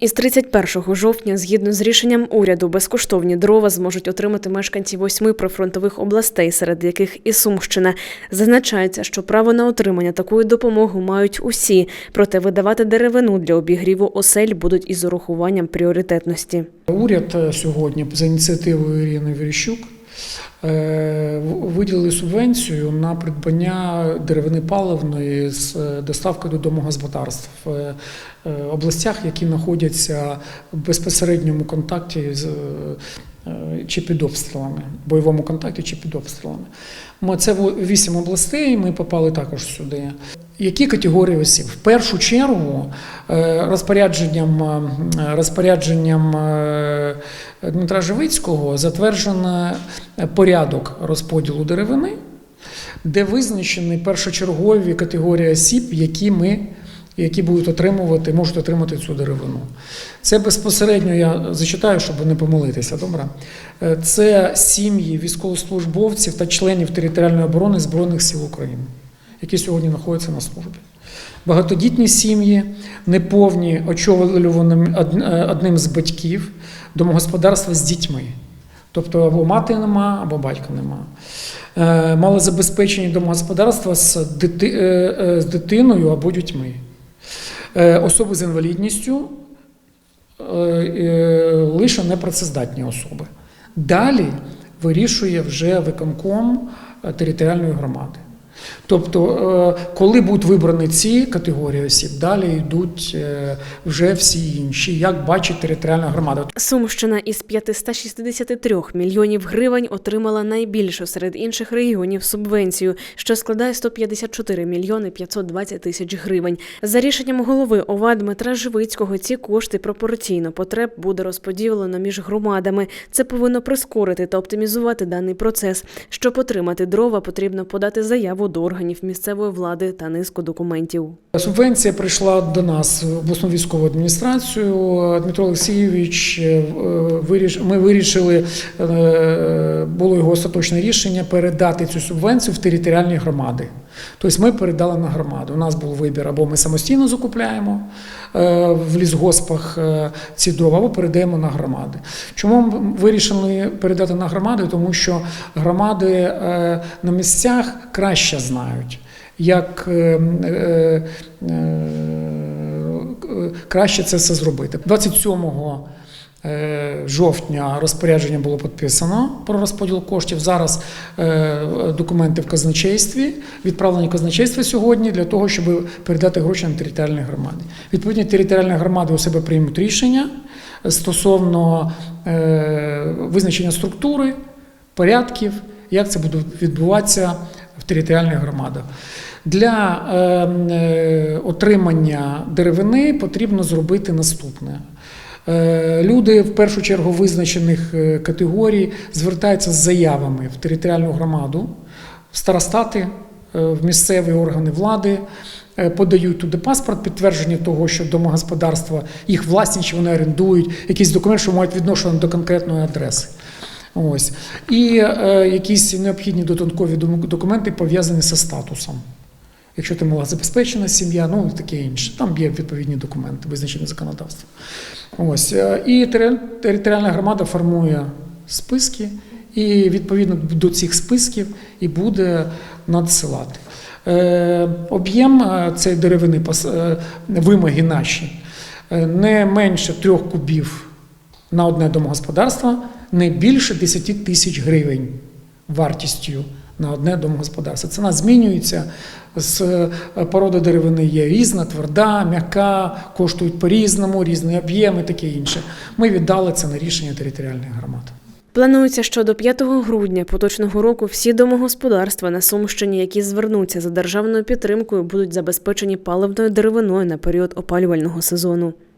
Із 31 жовтня, згідно з рішенням уряду, безкоштовні дрова зможуть отримати мешканці восьми прифронтових областей, серед яких і Сумщина. Зазначається, що право на отримання такої допомоги мають усі, проте видавати деревину для обігріву осель будуть із урахуванням пріоритетності. Уряд е, сьогодні за ініціативою Ірини Верещук виділили субвенцію на придбання деревини паливної з е, доставкою до домогосподарств в е, е, областях, які знаходяться в безпосередньому контакті з е, чи під обстрілами, бойовому контакті чи під обстрілами. Ми це вісім областей. Ми попали також сюди. Які категорії осіб? В першу чергу е, розпорядженням, е, розпорядженням е, Дмитра Живицького затверджено порядок розподілу деревини, де визначені першочергові категорії осіб, які ми. Які будуть отримувати, можуть отримати цю деревину. Це безпосередньо я зачитаю, щоб не помилитися. Добре, Е, це сім'ї військовослужбовців та членів територіальної оборони Збройних сил України, які сьогодні знаходяться на службі. Багатодітні сім'ї, неповні, очолюваним е, одним з батьків, домогосподарства з дітьми. Тобто або мати нема, або батька нема. Е, Малозабезпечені домогосподарства з, дити, е, е, з дитиною або дітьми. Особи з інвалідністю лише непрацездатні особи. Далі вирішує вже виконком територіальної громади. Тобто, е, коли будуть вибрані ці категорії осіб, далі йдуть е, вже всі інші, як бачить територіальна громада. Сумщина із 563 мільйонів гривень отримала найбільшу серед інших регіонів субвенцію, що складає 154 мільйони 520 тисяч гривень. За рішенням голови ОВА Дмитра Живицького, ці кошти пропорційно потреб буде розподілено між громадами. Це повинно прискорити та оптимізувати даний процес. Щоб отримати дрова, потрібно подати заяву до органів місцевої влади та низку документів. Субвенція прийшла до нас в обласну військову адміністрацію. Дмитро Олексійович, е, ми вирішили, е, було його остаточне рішення передати цю субвенцію в територіальні громади. Тобто ми передали на громаду. У нас був вибір, або ми самостійно закупляємо е, в лісгоспах е, ці дрова, або передаємо на громади. Чому ми вирішили передати на громади? Тому що громади е, на місцях краще знають як краще це все зробити. 27 е, жовтня розпорядження було підписано про розподіл коштів. Зараз е, документи в казначействі, відправлені казначейство сьогодні для того, щоб передати гроші на територіальні громади. Відповідні територіальні громади у себе приймуть рішення стосовно е, визначення структури, порядків, як це буде відбуватися в територіальних громадах. Для е, е, отримання деревини потрібно зробити наступне. Е, Люди в першу чергу визначених е, категорій звертаються з заявами в територіальну громаду, в старостати, е, в місцеві органи влади, подають туди паспорт, підтвердження того, що домогосподарства їх власні, чи вони орендують, якийсь документ, що мають відношення до конкретної адреси. Ось. І е, якісь необхідні додаткові документи пов'язані зі статусом. Якщо ти мала забезпечена сім'я, ну і таке інше. Там є відповідні документи, визначені законодавством. Ось. е, І територіальна громада формує списки, і відповідно до цих списків і буде надсилати. Е, Об'єм е, цієї деревини, вимоги наші, не менше трьох кубів на одне домогосподарство, не більше 10 тисяч гривень вартістю на одне домогосподарство. Ціна змінюється. З е, породи деревини є різна, тверда, м'яка, коштують по-різному, різний об'єм і таке інше. Ми віддали це на рішення територіальних громад. Планується, що до 5 грудня поточного року всі домогосподарства на Сумщині, які звернуться за державною підтримкою, будуть забезпечені паливною деревиною на період опалювального сезону.